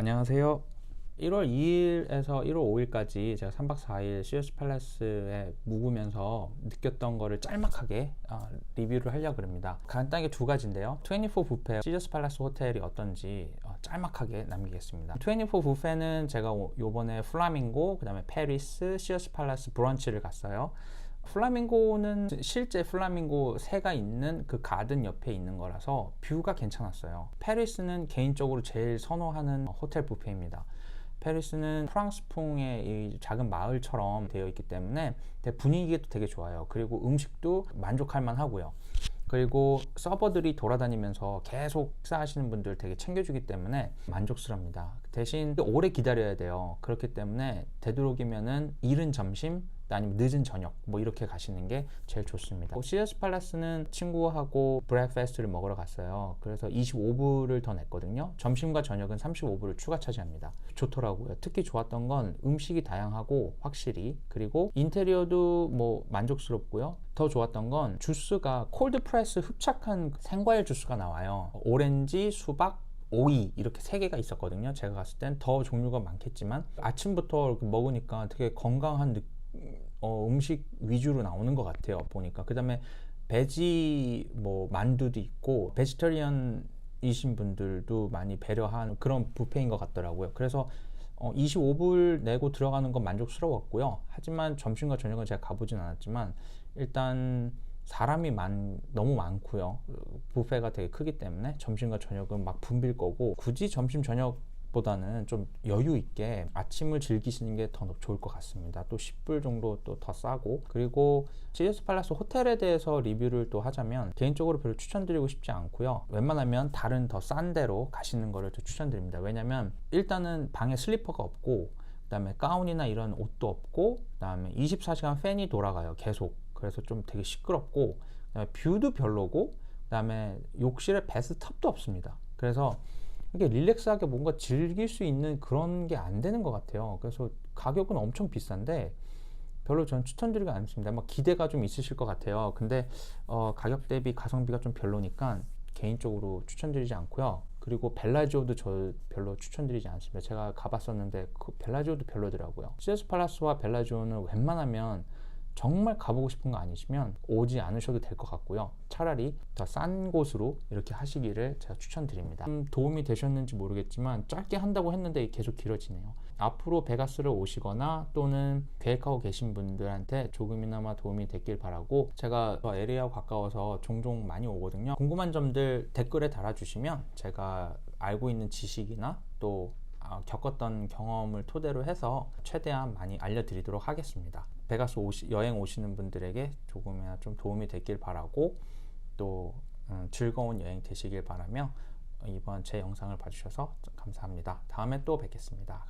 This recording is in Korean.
안녕하세요. 1월 2일에서 1월 5일까지 제가 3박 4일 CS 팔레스에 묵으면서 느꼈던 거를 짤막하게 어, 리뷰를 하려고 합니다. 간단하게 두 가지인데요. 24 뷔페 CS 팔레스 호텔이 어떤지 어, 짤막하게 남기겠습니다. 24 뷔페는 제가 오- 요번에 플라밍고, 그 다음에 페리스, CS 팔레스 브런치를 갔어요. 플라밍고는 실제 플라밍고 새가 있는 그 가든 옆에 있는 거라서 뷰가 괜찮았어요. 페리스는 개인적으로 제일 선호하는 호텔 뷔페입니다. 페리스는 프랑스풍의 이 작은 마을처럼 되어 있기 때문에 분위기도 되게 좋아요. 그리고 음식도 만족할 만하고요. 그리고 서버들이 돌아다니면서 계속 식사하시는 분들 되게 챙겨주기 때문에 만족스럽니다. 대신 오래 기다려야 돼요. 그렇기 때문에 되도록이면은 이른 점심 아니면 늦은 저녁 뭐 이렇게 가시는 게 제일 좋습니다. 시어스 팔라스는 친구하고 브렉패스트를 먹으러 갔어요. 그래서 25불을 더 냈거든요. 점심과 저녁은 35불을 추가 차지합니다. 좋더라고요. 특히 좋았던 건 음식이 다양하고 확실히 그리고 인테리어도 뭐 만족스럽고요. 더 좋았던 건 주스가 콜드 프레스 흡착한 생과일 주스가 나와요. 오렌지, 수박, 오이 이렇게 세 개가 있었거든요. 제가 갔을 땐 더 종류가 많겠지만 아침부터 먹으니까 되게 건강한 느, 어, 음식 위주로 나오는 것 같아요. 보니까 그 다음에 베지 뭐 만두도 있고 베지터리언이신 분들도 많이 배려한 그런 뷔페인 것 같더라고요. 그래서 어, 25불 내고 들어가는 건 만족스러웠고요. 하지만 점심과 저녁은 제가 가보진 않았지만 일단 사람이 많, 너무 많고요. 뷔페가 되게 크기 때문에 점심과 저녁은 막 붐빌 거고 굳이 점심 저녁 보다는 좀 여유 있게 아침을 즐기시는 게 더 좋을 것 같습니다. 또 10불 정도 또 더 싸고 그리고 시리스 팔라스 호텔에 대해서 리뷰를 또 하자면 개인적으로 별로 추천드리고 싶지 않고요. 웬만하면 다른 더 싼 데로 가시는 거를 또 추천드립니다. 왜냐면 일단은 방에 슬리퍼가 없고 그다음에 가운이나 이런 옷도 없고 그다음에 24시간 팬이 돌아가요. 계속. 그래서 좀 되게 시끄럽고 그다음에 뷰도 별로고 그다음에 욕실에 베스탑도 없습니다. 그래서 이게 릴렉스하게 뭔가 즐길 수 있는 그런 게 안 되는 것 같아요. 그래서 가격은 엄청 비싼데 별로 전 추천드리지 않습니다. 뭐 기대가 좀 있으실 것 같아요. 근데 어, 가격 대비 가성비가 좀 별로니까 개인적으로 추천드리지 않고요. 그리고 벨라지오도 저 별로 추천드리지 않습니다. 제가 가봤었는데 그 벨라지오도 별로더라고요. 시에스 팔라스와 벨라지오는 웬만하면 정말 가보고 싶은 거 아니시면 오지 않으셔도 될 것 같고요. 차라리 더 싼 곳으로 이렇게 하시기를 제가 추천드립니다. 좀 도움이 되셨는지 모르겠지만 짧게 한다고 했는데 계속 길어지네요. 앞으로 베가스를 오시거나 또는 계획하고 계신 분들한테 조금이나마 도움이 됐길 바라고 제가 LA하고 가까워서 종종 많이 오거든요. 궁금한 점들 댓글에 달아주시면 제가 알고 있는 지식이나 또 아, 겪었던 경험을 토대로 해서 최대한 많이 알려드리도록 하겠습니다. 베가스 오시, 여행 오시는 분들에게 조금이나 좀 도움이 됐길 바라고 또 음, 즐거운 여행 되시길 바라며 이번 제 영상을 봐주셔서 감사합니다. 다음에 또 뵙겠습니다.